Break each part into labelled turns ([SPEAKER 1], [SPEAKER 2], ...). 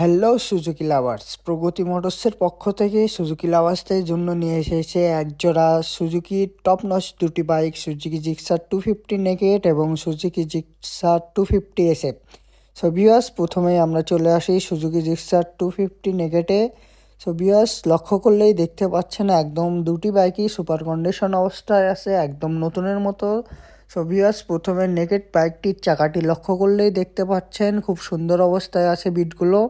[SPEAKER 1] Hello Suzuki lovers প্রগতি মোটরসের পক্ষ থেকে Suzuki লাভার্সদের জন্য নিয়ে এসেছে একজোড়া সুজুকি টপ নচ দুটি bike Suzuki Gixxer two fifty naked এবং Suzuki Gixxer two fifty SF so বিয়াস প্রথমেই আমরা চলে আসি সুজুকি জিক্সার টু ফিফটি নেকেটে সো বিয়াস লক্ষ্য করলেই দেখতে পাচ্ছেন একদম দুটি বাইকই সুপার কন্ডিশন অবস্থায় আছে, একদম নতুনের মতো। সো ভিউয়ার্স প্রথমে নেকেট বাইকটির চাকাটি লক্ষ্য করলেই দেখতে পাচ্ছেন খুব সুন্দর অবস্থায় আছে বিটগুলো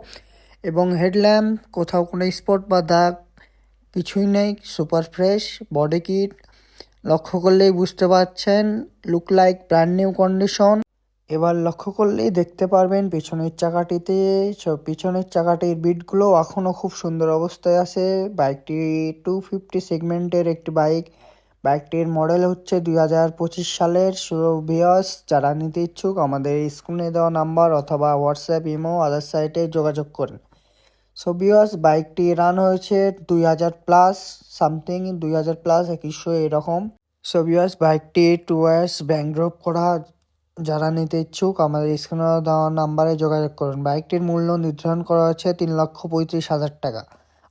[SPEAKER 1] এবং হেডল্যাম্প কোথাও কোনো স্পট বা দাগ কিছুই নেই সুপার ফ্রেশ বডি কিট লক্ষ্য করলেই বুঝতে পারছেন look like brand new condition এবার লক্ষ্য করলেই দেখতে পারবেন পিছনের চাকাটিতে। পিছনের চাকাটির বিটগুলো এখনও খুব সুন্দর অবস্থায় আছে। বাইকটি টু ফিফটি সেগমেন্টের একটি বাইক বাইকটির মডেল হচ্ছে দুই হাজার পঁচিশ সালের ভিওস যারা নিতে ইচ্ছুক, আমাদের স্ক্রিনে দেওয়া নাম্বার অথবা হোয়াটসঅ্যাপ, ইমো, আদার সাইটে যোগাযোগ করেন। সো ভিওস বাইকটি রান হয়েছে দুই হাজার প্লাস, সামথিং দুই হাজার প্লাস, একুশশো এরকম। সো ভিওস বাইকটি টু ইয়ার্স ব্যাংড্রপ করা। যারা নিতে ইচ্ছুক, আমাদের স্ক্রিনে দেওয়া নাম্বারে যোগাযোগ করুন। বাইকটির মূল্য নির্ধারণ করা হয়েছে তিন লক্ষ পঁয়ত্রিশ হাজার টাকা।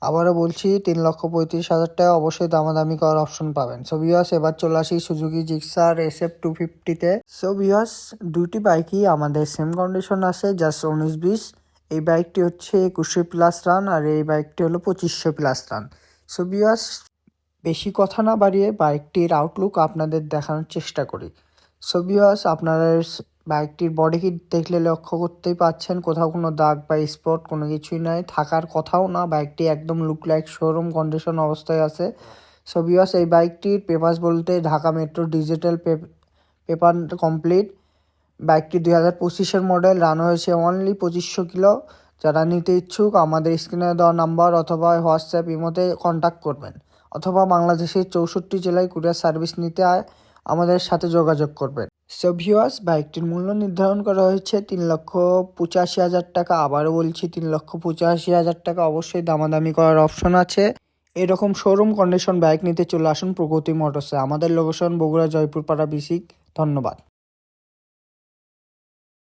[SPEAKER 1] আবারও বলছি, তিন লক্ষ পঁয়ত্রিশ হাজার টাকা অবশ্যই দামাদামি করার অপশন পাবেন। সো বিয়াস এবার চলে আসি Suzuki Gixxer S F two ফিফটিতে সো বিয়াস দুটি বাইকই আমাদের সেম কন্ডিশন আছে জাস্ট উনিশ বিশ। এই বাইকটি হচ্ছে একুশশো প্লাস রান আর এই বাইকটি হলো পঁচিশশো প্লাস রান সো বিয়াস বেশি কথা না বাড়িয়ে বাইকটির আউটলুক আপনাদের দেখানোর চেষ্টা করি। সো বিয়াস আপনাদের বাইকটির বডি কিট দেখলে লক্ষ্য করতেই পাচ্ছেন? কোথাও কোনো দাগ বা স্পট কোনো কিছুই নাই। থাকার কথাও না, বাইকটি একদম লুক লাইক শোরুম কন্ডিশন অবস্থায় আছে। সো বিয়াস এই বাইকটির পেপার্স বলতে Dhaka metro digital paper complete বাইকটি দুই হাজার পঁচিশের মডেল রান হয়েছে অনলি পঁচিশশো কিলো। যারা নিতে ইচ্ছুক, আমাদের স্ক্রিনে দেওয়া নাম্বার অথবা হোয়াটসঅ্যাপ ইমোতে কন্ট্যাক্ট করবেন। অথবা বাংলাদেশের চৌষট্টি জেলায় কুরিয়ার সার্ভিস নিতে আমাদের সাথে যোগাযোগ করবেন। সো ভিওয়ার্স বাইকটির মূল্য নির্ধারণ করা হয়েছে তিন লক্ষ পঁচাশি হাজার টাকা। আবারও বলছি, তিন লক্ষ পঁচাশি হাজার টাকা অবশ্যই দামাদামি করার অপশন আছে। এরকম শোরুম কন্ডিশন বাইক নিতে চলে আসুন প্রগতি মোটরসে। আমাদের লোকেশন বগুড়া জয়পুরপাড়া বিসিক ধন্যবাদ।